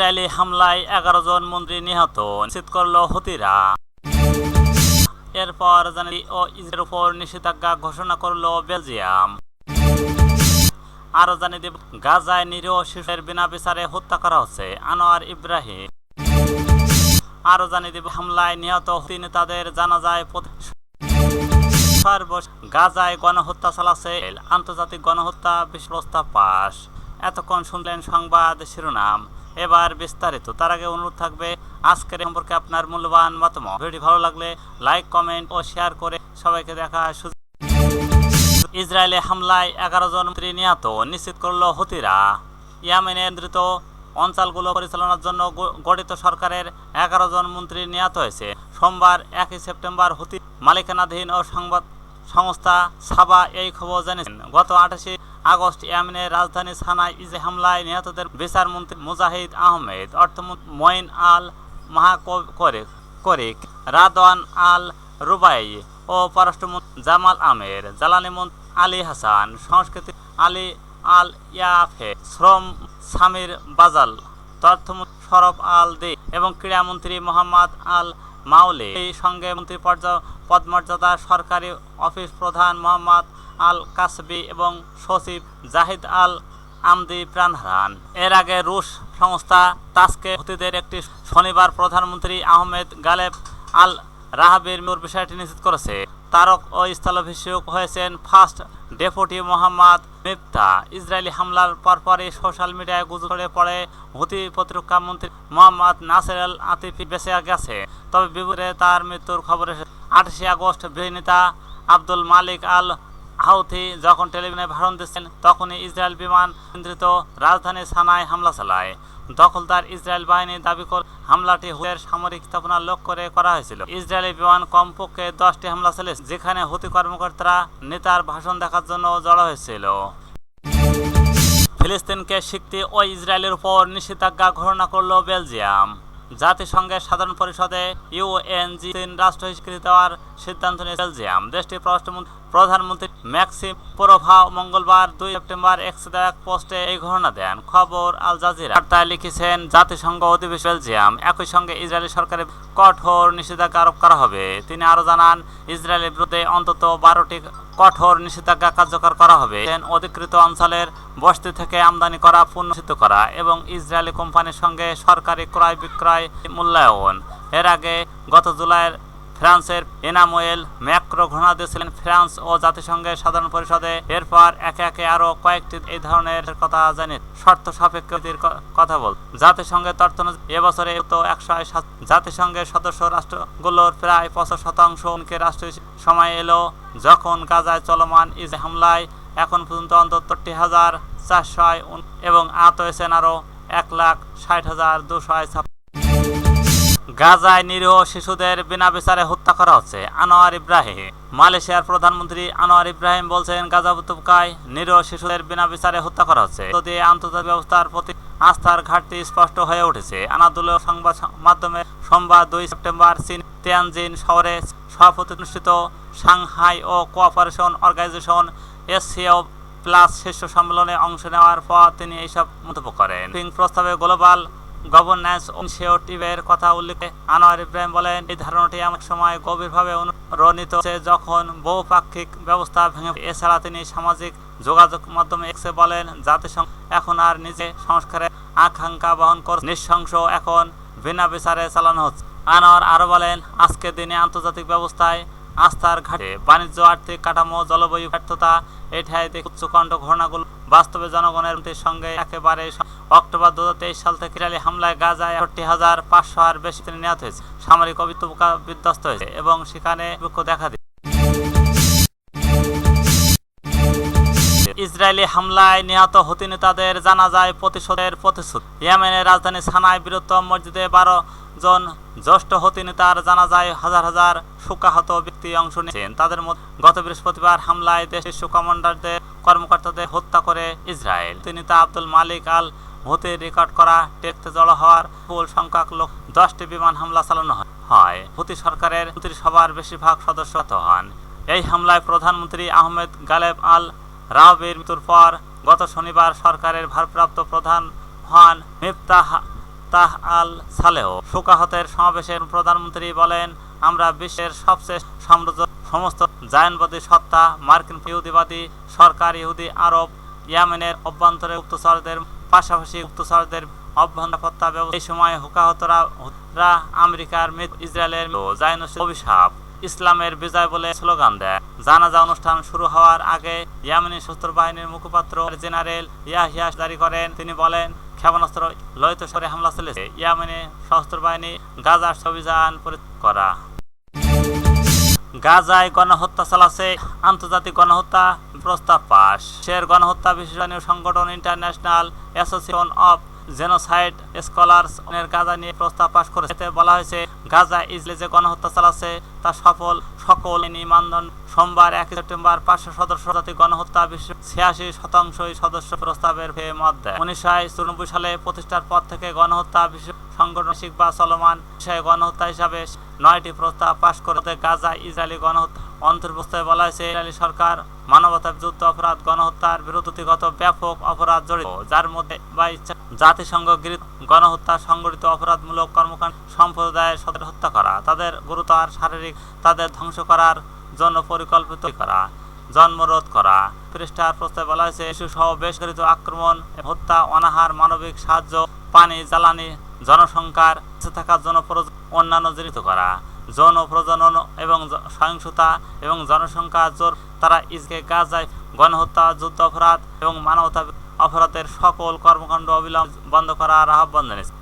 Israeli হামলায় এগারো জন মন্ত্রী নিহত, নিশ্চিত করল হুতিরা। এরপর জানি ও ইসরায়েলের উপর নিষেধাজ্ঞা ঘোষণা করল বেলজিয়াম। আরও জানিয়ে দেব, গাজায় নিরীহ শিশুদের বিনা বিচারে হত্যা করা হচ্ছে আনোয়ার ইব্রাহিম। আরও জানিয়ে দেব, হামলায় নিহত হুতি নেতাদের জানাজায় প্রতি- সর্বশেষ গাজায় গণহত্যা চালাচ্ছে আন্তর্জাতিক গণহত্যা বিশ্ব প্রস্তাব পাস। এতক্ষণ শুনলেন সংবাদ শিরোনাম। এবার বিস্তারিত। তার আগে অনুরোধ থাকবে, আজকের সম্পর্কে আপনার মূল্যবান মতামত। ভিডিও ভালো লাগলে লাইক, কমেন্ট ও শেয়ার করে সবাইকে দেখা ইসরায়েলে হামলায় এগারো জন মন্ত্রী নিহত নিশ্চিত করল হতিরা। ইয়ামেনে নিয়ন্ত্রিত অঞ্চলগুলো পরিচালনার জন্য গঠিত সরকারের এগারো জন মন্ত্রী নিহত হয়েছে। সোমবার একই সেপ্টেম্বর হুতি মালিকানাধীন ও সংবাদ সংস্থা সাবা এই খবর জানিয়েছেন। গত আঠাশে আগস্ট ইয়ামেনের রাজধানী সানায় ইসে হামলায় নিহতদের বিচার মন্ত্রী মুজাহিদ আহমেদ, অর্থমন্ত্রী মঈন আল মাহাকরিক করিক, রাদওয়ান আল রুবাই ও পররাষ্ট্রমন্ত্রী জামাল আমের, জ্বালানি মন্ত্রী আলী হাসান, সংস্কৃতি আলী আল ইয়াফে, শ্রম সামির বাজাল, তথ্যমন্ত্রী শরফ আল দে এবং ক্রীড়ামন্ত্রী মোহাম্মদ আল মাউলে এই সঙ্গে মন্ত্রী পদমর্যাদা, সরকারি অফিস প্রধান মোহাম্মদ আল কাসবি এবং সচিব জাহিদ আল আমদি প্রাণ হারান এর আগে রুশ সংস্থা তাসকে হুতিদের একটি শনিবার প্রধানমন্ত্রী আহমেদ গালেব আল রাহাবের বিষয়টি নিশ্চিত করেছে। তারক ও স্থলাভিষেক হয়েছেন first deputy Mohammad Mifta. Israeli হামলার পরপরই সোশ্যাল মিডিয়ায় ছড়িয়ে পড়ে হুতি প্রতিরক্ষা মন্ত্রী মোহাম্মদ নাসের আল আতিফি বেঁচে গেছে। তবে বিবরে তার মৃত্যুর খবর আঠাশে আগস্ট বিনেতা আব্দুল মালিক আল হাউথি যখন টেলিভিশনে ভাষণ দিচ্ছেন, তখনই ইসরায়েল বিমান কেন্দ্রিত রাজধানী সানায় হামলা চালায়। দখলদার ইসরায়েল বাহিনী দাবি করে হামলাটি হুয়ের সামরিক স্থাপনা লক্ষ্য করে করা হয়েছিল। ইসরায়েলি বিমান কমপক্ষে দশটি হামলা চালিয়েছে, যেখানে হুতি কর্মকর্তারা নেতার ভাষণ দেখার জন্য জড়ো হয়েছিল। ফিলিস্তিনকে শিখতে ও ইসরায়েলের উপর নিষেধাজ্ঞা ঘোষণা করল বেলজিয়াম। জাতিসংঘের সাধারণ পরিষদে ইউএনজি তিন রাষ্ট্র স্বীকৃতি দেওয়ার সিদ্ধান্ত নিয়ে বেলজিয়াম। দেশটির পররাষ্ট্রমন্ত্রী প্রধানমন্ত্রী ম্যাক্সিম পোরোভা মঙ্গলবার দুই সেপ্টেম্বর এক্স এক পোস্টে এই ঘোষণা দেন। খবর আল জাজিরা। বার্তায় লিখেছেন, জাতিসংঘ অধিবেশন বেলজিয়াম। একই সঙ্গে ইসরায়েলি সরকারের কঠোর নিষেধাজ্ঞা আরোপ করা হবে। তিনি আরও জানান, ইসরায়েলের বিরুদ্ধে অন্তত বারোটি কঠোর নিষেধাজ্ঞা কার্যকর করা হবে। অধিকৃত অঞ্চলের বস্তি থেকে আমদানি করা পুনর্ষিত করা এবং ইসরায়েলি কোম্পানির সঙ্গে সরকারি ক্রয় বিক্রয় মূল্যায়ন। এর আগে গত জুলাইয়ের ফ্রান্সের এনামোয়েল ম্যাক্রো ঘোষণা দিয়েছিলেন ফ্রান্স ও জাতিসংঘের সাধারণ পরিষদে। এরপর একে একে আরও কয়েকটি এই ধরনের কথা জানি। শর্ত সাপেক্ষতির ক- কথা বল। জাতিসংঘের অনুযায়ী এবছরে তো একশো সাত জাতিসংঘের সদস্য রাষ্ট্রগুলোর প্রায় পঁচাশ শতাংশ কে রাষ্ট্র সময় এলো যখন গাজায় চলমান ইজ হামলায় এখন পর্যন্ত অন্তত টি হাজার চারশো এবং আহত হয়েছেন আরও এক লাখ ষাট হাজার দুশো গাজায় নিরীহ শিশুদের বিনা বিচারে হত্যা করা হচ্ছে। আনোয়ার ইব্রাহিম। মালয়েশিয়ার প্রধানমন্ত্রী আনোয়ার ইব্রাহিম বলছেন, গাজা উপত্যকায় নিরীহ শিশুদের বিনা বিচারে হত্যা করা হচ্ছে। যদি আন্তর্জাতিক ব্যবস্থার প্রতি আস্থার ঘাটতি স্পষ্ট হয়ে উঠেছে। আনাদুলীয় সংবাদ মাধ্যমে সোমবার দুই সেপ্টেম্বর চীন তিয়ানজিন শহরে সভাপতি অনুষ্ঠিত সাংহাই ও কোঅপারেশন অর্গানাইজেশন এসসিও প্লাস শীর্ষ সম্মেলনে অংশ নেওয়ার পর তিনি এইসব মন্তব্য করেন। প্রস্তাবে গ্লোবাল গভর্নেন্স ইনিশিয়েটিভের কথা উল্লেখে আনোয়ার ইব্রাহিম বলেন, এই ধারণাটি এমন সময় গভীরভাবে অনুরণিত যখন বহুপাক্ষিক ব্যবস্থা ভেঙে এছাড়া তিনি সামাজিক যোগাযোগ মাধ্যমে এক্সে বলেন, জাতিসংঘ এখন আর নিজে সংস্কারের আকাঙ্ক্ষা বহন করে নিঃশংস এখন বিনা বিচারে চালানো হচ্ছে। আনোয়ার আরও বলেন আজকের দিনে আন্তর্জাতিক ব্যবস্থায় আস্থার ঘাটে বাণিজ্য, আর্থিক কাঠামো, জলবায়ু ব্যর্থতা, এটাই উচ্চকণ্ঠ ঘটনাগুলো বাস্তবে জনগণের সঙ্গে একেবারে অক্টোবর দু হাজার তেইশ সাল থেকে ইসরায়েলি হামলায় গাজায় একষট্টি হাজার পাঁচশো আর বেশি নেওয়া হয়েছে সামরিক অভিজ্ঞতা বিধ্বস্ত হয়েছে এবং সেখানে দুঃখ ইসরায়েলি হামলায় নিহত হুতি নেতাদের জানাজায় প্রতিশোধের প্রতিশোধ ইয়েমেনের রাজধানী সানায় বৃহত্তম মসজিদে বারো জন জ্যেষ্ঠ হতি নেতার জানাজায় হাজার হাজার শোকাহত ব্যক্তি অংশ নিয়েছেন। তাদের মধ্যে গত বৃহস্পতিবার হামলায় দেশের শীর্ষ কমান্ডারদের কর্মকর্তাদের হত্যা করে ইসরায়েল তিনি তা আব্দুল মালিক আল হুতির রেকর্ড করা টেকতে জড়ো হওয়ার ফুল সংখ্যক লোক দশটি বিমান হামলা চালানো হয়। হুতি সরকারের মন্ত্রিসভার বেশিরভাগ সদস্য হন। এই হামলায় প্রধানমন্ত্রী আহমেদ গালেব আল রাওবের মৃত্যুর পর গত শনিবার সরকারের ভারপ্রাপ্ত প্রধান হন মিফতাহ ফাত্তাহ আল সালেহ। সুকাহতের সমাবেশের প্রধানমন্ত্রী বলেন, আমরা বিশ্বের সবচেয়ে সমৃদ্ধ সমস্ত জায়নবাদী সত্তা, মার্কিন ইহুদিবাদী, সরকার ইহুদি, আরব, ইয়ামেনের অভ্যন্তরে গুপ্তচরদের পাশাপাশি গুপ্তচরদের অভ্যন্তরতা ব্যবস্থা এই সময় হুকাহতরা আমেরিকার ইসরায়েলের জায়নস অভিশাপ ইসলামের বিজয় বলে স্লোগান দেয়। জানাজা অনুষ্ঠান শুরু হওয়ার আগে ইয়ামেনি সশস্ত্র বাহিনীর মুখপাত্র জেনারেল ইয়াহিয়া জারি করেন। তিনি বলেন, ক্ষেপণাস্ত্র লয়িত সরে হামলা চলেছে ইয়ামেনে সশস্ত্র বাহিনী গাজার অভিযান করা। গাজায় গণহত্যা চালাচ্ছে আন্তর্জাতিক গণহত্যা প্রস্তাব পাশ শের গণহত্যা বিশেষজ্ঞ সংগঠন International Association of Genocide Scholars Gaza নিয়ে প্রস্তাব পাশ করেছে। এতে বলা হয়েছে, গাজা ইসরায়েল যে গণহত্যা চালাচ্ছে, তা সফল, সকল মানদণ্ড সোমবার এক সেপ্টেম্বর পাঁচশো সদস্য জাতি গণহত্যা বিশ্ব ছিয়াশি শতাংশই সদস্য প্রস্তাবের হয়ে মত দেয়। উনিশশো চুরানব্বই সালে প্রতিষ্ঠার পর থেকে গণহত্যা বিশ্ব সংগঠন শিখবা চলমান বিষয়ে গণহত্যা হিসাবে নয়টি প্রস্তাব পাশ করতে গাজা ইসরায়েলি গণহত্যা অন্তর্ভুক্ত বলা হয়েছে, ইসরায়েলি সরকার মানবতা যুদ্ধ অপরাধ গণহত্যার বিরোধীগত ব্যাপক অপরাধ জড়িত, যার মধ্যে বা ইচ্ছা জাতিসংঘ গণহত্যা সংগঠিত অপরাধমূলক কর্মকাণ্ড সম্প্রদায়ের সদের হত্যা করা, তাদের গুরুতর শারীরিক, তাদের ধ্বংস করার জন্য পরিকল্পিত করা, জন্মরোধ করা। পৃষ্ঠার প্রস্তাবে বলা হয়েছে শিশু সহ বেশ করিত আক্রমণ, হত্যা, অনাহার, মানবিক সাহায্য, পানি, জ্বালানি, জনসংখ্যার থাকার জন্য অন্যান্য জড়িত করা। যৌন প্রজনন এবং সহিংসতা এবং জনসংখ্যা জোর, তারা ইসকে গাজায় গণহত্যা যুদ্ধ অপরাধ এবং মানবতা অপরাধের সকল কর্মকাণ্ড অবিলম্ব বন্ধ করার আহ্বান জানিয়েছে।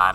আর